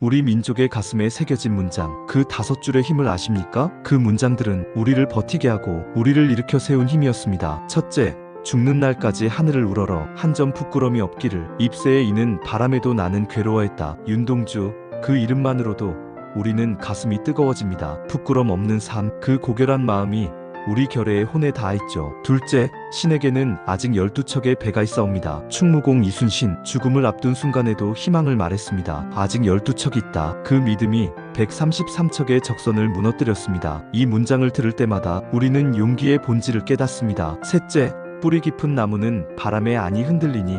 우리 민족의 가슴에 새겨진 문장, 그 다섯 줄의 힘을 아십니까? 그 문장들은 우리를 버티게 하고 우리를 일으켜 세운 힘이었습니다. 첫째, 죽는 날까지 하늘을 우러러 한 점 부끄럼이 없기를 입새에 이는 바람에도 나는 괴로워했다. 윤동주 그 이름만으로도 우리는 가슴이 뜨거워집니다. 부끄럼 없는 삶, 그 고결한 마음이 우리 결의에 혼에 닿아 있죠. 둘째, 신에게는 아직 12척의 배가 있사옵니다. 충무공 이순신, 죽음을 앞둔 순간에도 희망을 말했습니다. 아직 12척 있다. 그 믿음이 133척의 적선을 무너뜨렸습니다. 이 문장을 들을 때마다 우리는 용기의 본질을 깨닫습니다. 셋째, 뿌리 깊은 나무는 바람에 아니 흔들리니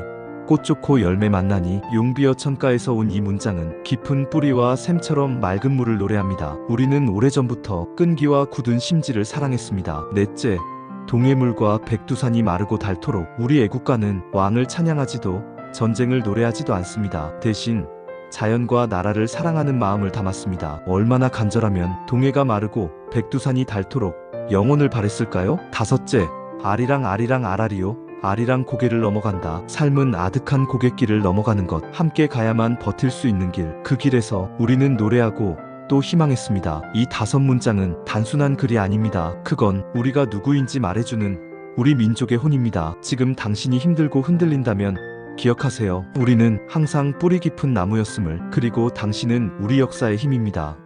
꽃 좋고 열매 만나니 용비어 천가에서 온 이 문장은 깊은 뿌리와 샘처럼 맑은 물을 노래합니다. 우리는 오래전부터 끈기와 굳은 심지를 사랑했습니다. 넷째, 동해물과 백두산이 마르고 닳도록 우리 애국가는 왕을 찬양하지도 전쟁을 노래하지도 않습니다. 대신 자연과 나라를 사랑하는 마음을 담았습니다. 얼마나 간절하면 동해가 마르고 백두산이 닳도록 영혼을 바랬을까요? 다섯째, 아리랑 아리랑 아라리요. 아리랑 고개를 넘어간다. 삶은 아득한 고갯길을 넘어가는 것. 함께 가야만 버틸 수 있는 길. 그 길에서 우리는 노래하고 또 희망했습니다. 이 다섯 문장은 단순한 글이 아닙니다. 그건 우리가 누구인지 말해주는 우리 민족의 혼입니다. 지금 당신이 힘들고 흔들린다면 기억하세요. 우리는 항상 뿌리 깊은 나무였음을 그리고 당신은 우리 역사의 힘입니다.